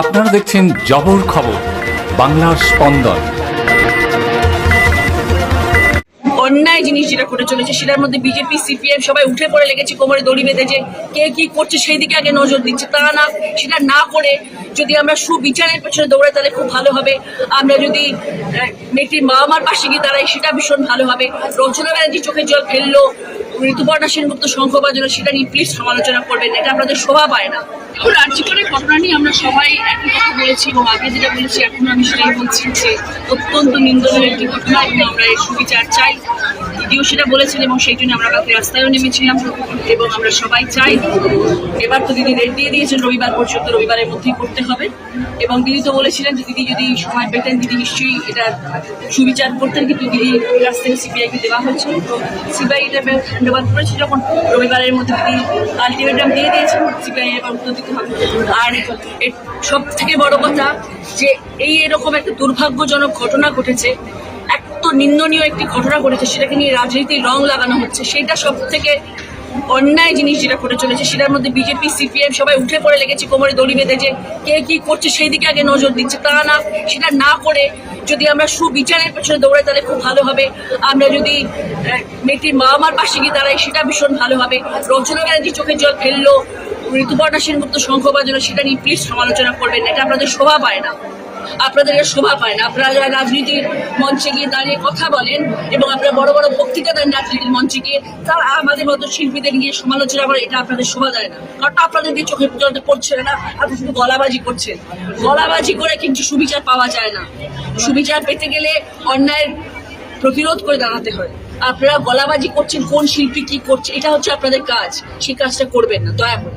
আপনারা দেখছেন জবর খবর, বাংলার স্পন্দন। অন্যায় জিনিস যেটা ঘটে চলেছে, সেটার মধ্যে বিজেপি, সিপিএম সবাই উঠে পড়ে লেগেছে, কোমরে দড়ি বেঁধে যে কে কি করছে সেই দিকে আগে নজর দিচ্ছে। তা না, সেটা না করে যদি আমরা সুবিচারের পেছনে দৌড়াই, তাহলে খুব ভালো হবে। আমরা যদি মেয়েটির মা আমার পাশে গিয়ে দাঁড়াই, সেটা ভীষণ ভালো হবে। রচনা ব্যানার্জি চোখে জল ফেলল ঋতুপর্ণা সেনগুপ্ত শঙ্খ বাজানো, সেটা নিয়ে প্লিজ সমালোচনা করবেন, এটা আপনাদের শোভা পায় না। এখন রাজ্যপালের ঘটনা নিয়ে আমরা সবাই একই কথা বলেছি এবং আগে যেটা বলেছি, এখন আমি সেটাই বলছি যে অত্যন্ত নিন্দনীয় একটি ঘটনা এবং আমরা এর সুবিচার চাই। দিদিও সেটা বলেছেন এবং সেই জন্য আমরা কালকে রাস্তায়ও নেমেছিলাম এবং আমরা সবাই চাই এবার তো দিদি রেট দিয়ে দিয়েছেন, রবিবার পর্যন্ত রবিবারের মধ্যেই করতে হবে। এবং দিদি তো বলেছিলেন যে দিদি যদি সময় পেতেন, দিদি নিশ্চয়ই এটা সুবিচার করতেন, কিন্তু দিদি থেকে সিবিআইকে দেওয়া হয়েছে। তো সিবিআই এটা হ্যান্ড ওভার করেছে যখন রবিবারের মধ্যে দিদি আলটিমেটাম দিয়ে দিয়েছেন সিবিআই এবার উত্তর দিতে হবে। আর সব থেকে বড় কথা যে এই এরকম একটা দুর্ভাগ্যজনক ঘটনা ঘটেছে নিন্দনীয় একটি ঘটনা ঘটেছে, সেটাকে নিয়ে রাজনীতির রং লাগানো হচ্ছে। সেটা সব থেকে অন্যায় জিনিস যেটা ঘটে চলেছে, সেটার মধ্যে বিজেপি, সিপিএম সবাই উঠে পড়ে লেগেছে কোমরে দড়ি বেঁধে যে কে কি করছে সেই দিকে আগে নজর দিচ্ছে। তা না, সেটা না করে যদি আমরা সুবিচারের পেছনে দৌড়াই, তাহলে খুব ভালো হবে। আমরা যদি মেয়েটির মা আমার পাশে গিয়ে দাঁড়াই, সেটা ভীষণ ভালো হবে। রচনা ব্যানার্জি চোখে জল ফেলল, ঋতুপর্ণা সেনগুপ্ত শঙ্খ বাজানো সেটা নিয়ে প্লিজ সমালোচনা করবেন এটা আপনাদের শোভা পায় না। আপনাদের শোভা পায় না। আপনারা যারা রাজনীতির মঞ্চে গিয়ে দাঁড়িয়ে কথা বলেন এবং আপনারা বড় বড় বক্তৃতা দেন রাজনীতির মঞ্চে গিয়ে তারা আমাদের মতো শিল্পীদের নিয়ে সমালোচনা করে এটা আপনাদের শোভা দেয় না। কারণ আপনাদের দিয়ে চোখে জলতে পড়ছে না, আপনি শুধু গলাবাজি করছেন। গলাবাজি করে কিন্তু সুবিচার পাওয়া যায় না। সুবিচার পেতে গেলে অন্যায়ের প্রতিরোধ করে দাঁড়াতে হয়। আপনারা গলাবাজি করছেন, কোন শিল্পী কি করছে, এটা হচ্ছে আপনাদের কাজ। সেই কাজটা করবেন না, দয়া করে।